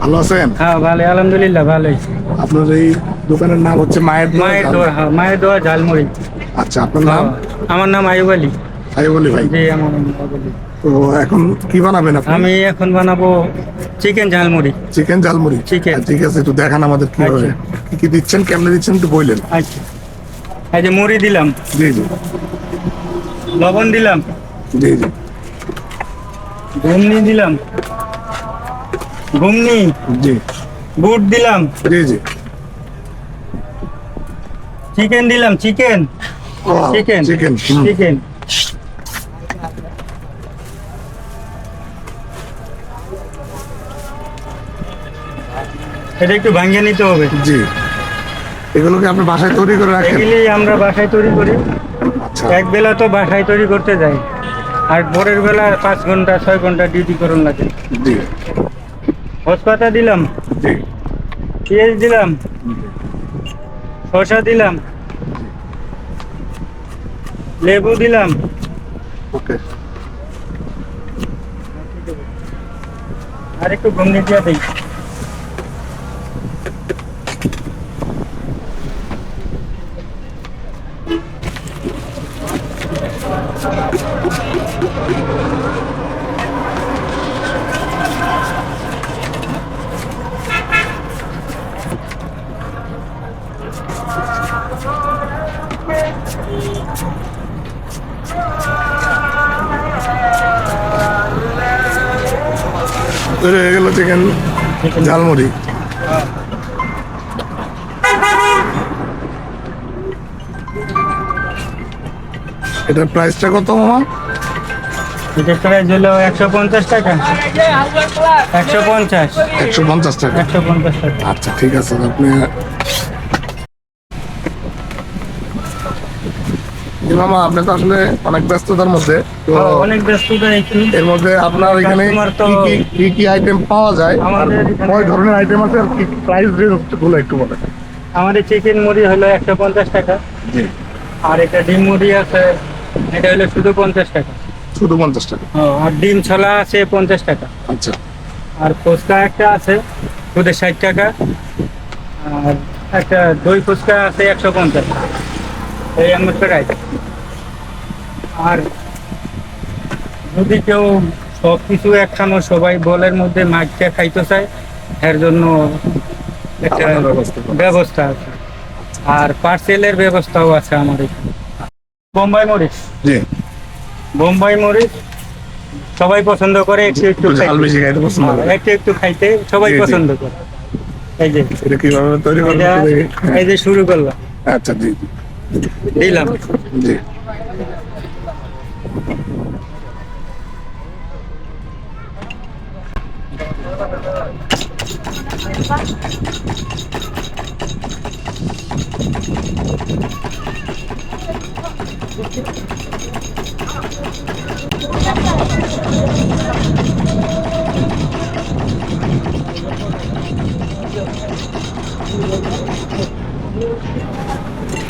ভালো আছেন? হ্যাঁ ভালো আলহামদুলিল্লাহ ভালোই। আপনার এই দোকানের নাম হচ্ছে মায়ের মায়ের। দোয়া হ্যাঁ মায়ের দোয়া ঝালমুড়ি। আচ্ছা আপনার নাম? আমার নাম আয়ুব আলী। তাই বলি ভাই। জি আমার নাম আয়ুব আলী। তো এখন কি বানাবেন আপনি? আমি এখন বানাবো chicken jhalmuri. Chicken jhalmuri? Chicken। আচ্ছা, ঠিক আছে একটু দেখান আমাদের কি আচ্ছা। হবে কি কি দিচ্ছেন কেমনে দিচ্ছেন একটু বললেন। আচ্ছা। এই যে মুড়ি দিলাম। জি জি। লবণ দিলাম। জি জি। ঘুমনি দিলাম। ঘুমনি জি। বুট দিলাম। জি জি। চিকেন দিলাম চিকেন। চিকেন। Chicken chicken. এটা একটু ভাঙিয়ে নিতে হবে। জি। এগুলোকে আপনি বাসায় তৈরি করে রাখেন। এগুলি আমরা বাসায় তৈরি করি। আচ্ছা। এক বেলা তো বাসায় তৈরি করতে যাই। আর ভোরের বেলা পাঁচ ঘণ্টা ছয় ঘণ্টা ডিউটি করুন লাগে জি। হসপাতা দিলাম। জি। পেঁয়াজ দিলাম। শসা দিলাম। লেবু দিলাম। ওকে। আর একটু ঘুমনি দিয়ে দিই। হয়ে গেল চিকেন ঝালমুড়ি। এটার প্রাইসটা কত মামা? এটা প্রাইস হলো একশো পঞ্চাশ টাকা। একশো পঞ্চাশ। একশো পঞ্চাশ টাকা। একশো পঞ্চাশ টাকা। আচ্ছা ঠিক আছে আপনি মামা আপনি তো আসলে অনেক ব্যস্ততার মধ্যে তো অনেক ব্যস্ততা এর মধ্যে আপনার এখানে কি কি- কি আইটেম পাওয়া যায়? আর কয় ধরনের আইটেম আছে আর কি প্রাইস রেঞ্জগুলো একটু বলেন আমাদের চিকেন মুড়ি হলো একশো পঞ্চাশ টাকা। জি। আর এটা ডিম মুড়ি আছে এটা হলো শুধু পঞ্চাশ টাকা। শুধু পঞ্চাশ টাকা। আর ডিম ছলা আছে পঞ্চাশ টাকা। আচ্ছা। আর ফুচকা একটা আছে শুধু ষাট টাকা। আর একটা দই ফুচকা আছে একশো পঞ্চাশ এই আমার প্রাইস আর যদি কেউ সব কিছু একখানো সবাই বলের মধ্যে মাছটা খাইতে চায় এর জন্য একটা ব্যবস্থা আছে। আর পার্সেলের ব্যবস্থাও আছে আমার এখানে। বোম্বাই মরিচ? জি। বোম্বাই মরিচ সবাই পছন্দ করে একটু একটু একটু ঝাল খাইতে। বেশি খাইতে পছন্দ হ্যাঁ, করে। একটু একটু খাইতে সবাই। পছন্দ করে। এই যে এটা কীভাবে তৈরি? এই যে শুরু করলাম। আচ্ছা জি, দিলাম। জি।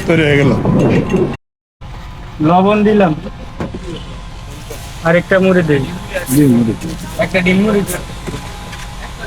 তৈরি হয়ে গেল। লবণ দিলাম। আরেকটা মুড়ি দিই একটা ডিম মুড়ি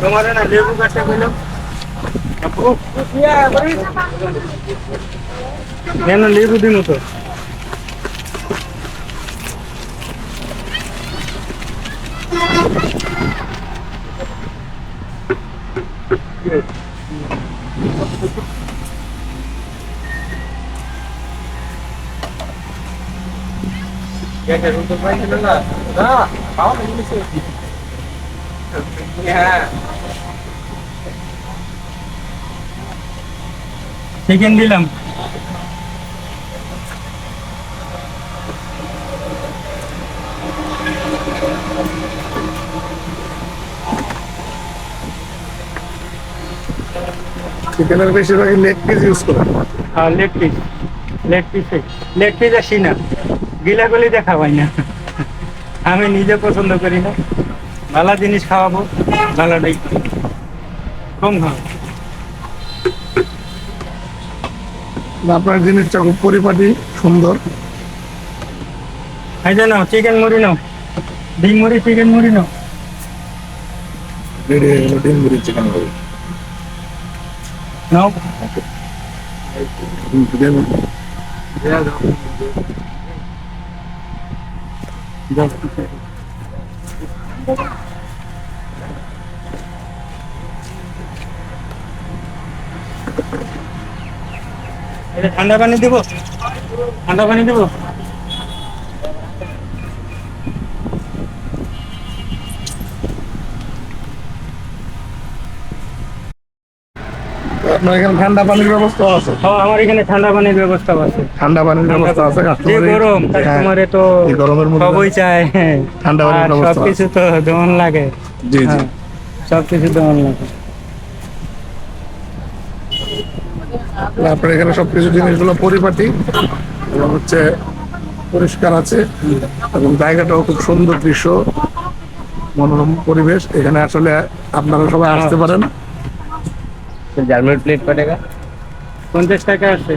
તમારે ના લેવું કાઢે પેલો એને લીધું o તો Ya, que es un toque de la... Ah, vamos. Chicken দিলাম। চিকেনের বেশিরভাগই লেগ পিস ইউজ করে। আর লেগ পিস লেগ পিসে লেগ পিস আসি না গিলাগুলি দেখা পাই না। আমি নিজে পছন্দ করি না। ভালো জিনিস খাওয়াবো ভালোটাই কম খাওয়া আপনার জিনিসটা খুব পরিপাটি সুন্দর। এই যে নাও চিকেন মুড়ি নাও। ডিম মুড়ি চিকেন মুড়ি নাও। রেডি হয়ে গেল ডিম মুড়ি চিকেন মুড়ি। নাও। দেন। এটা ঠান্ডা পানি দিব? ঠান্ডা পানি দেব? আপনার এখানে ঠান্ডা পানির ব্যবস্থা আছে? হ্যাঁ আমার এখানে ঠান্ডা পানির ব্যবস্থা আছে। ঠান্ডা পানির ব্যবস্থা আছে গরম হ্যাঁ, কাস্টমারে তো গরমের মধ্যে সবই চায়। ঠান্ডা পানির ব্যবস্থা সবকিছু তো দমন লাগে। জি জি। হ্যাঁ, সবকিছু দমন লাগে। আপনার এখানে সবকিছু জিনিসগুলো পরিপাটি এবং হচ্ছে পরিষ্কার আছে এবং জায়গাটাও খুব সুন্দর দৃশ্য মনোরম পরিবেশ। এখানে আসলে আপনারা সবাই আসতে পারেন। জার্মান প্লেট কটেগা পঞ্চাশ টাকা আছে।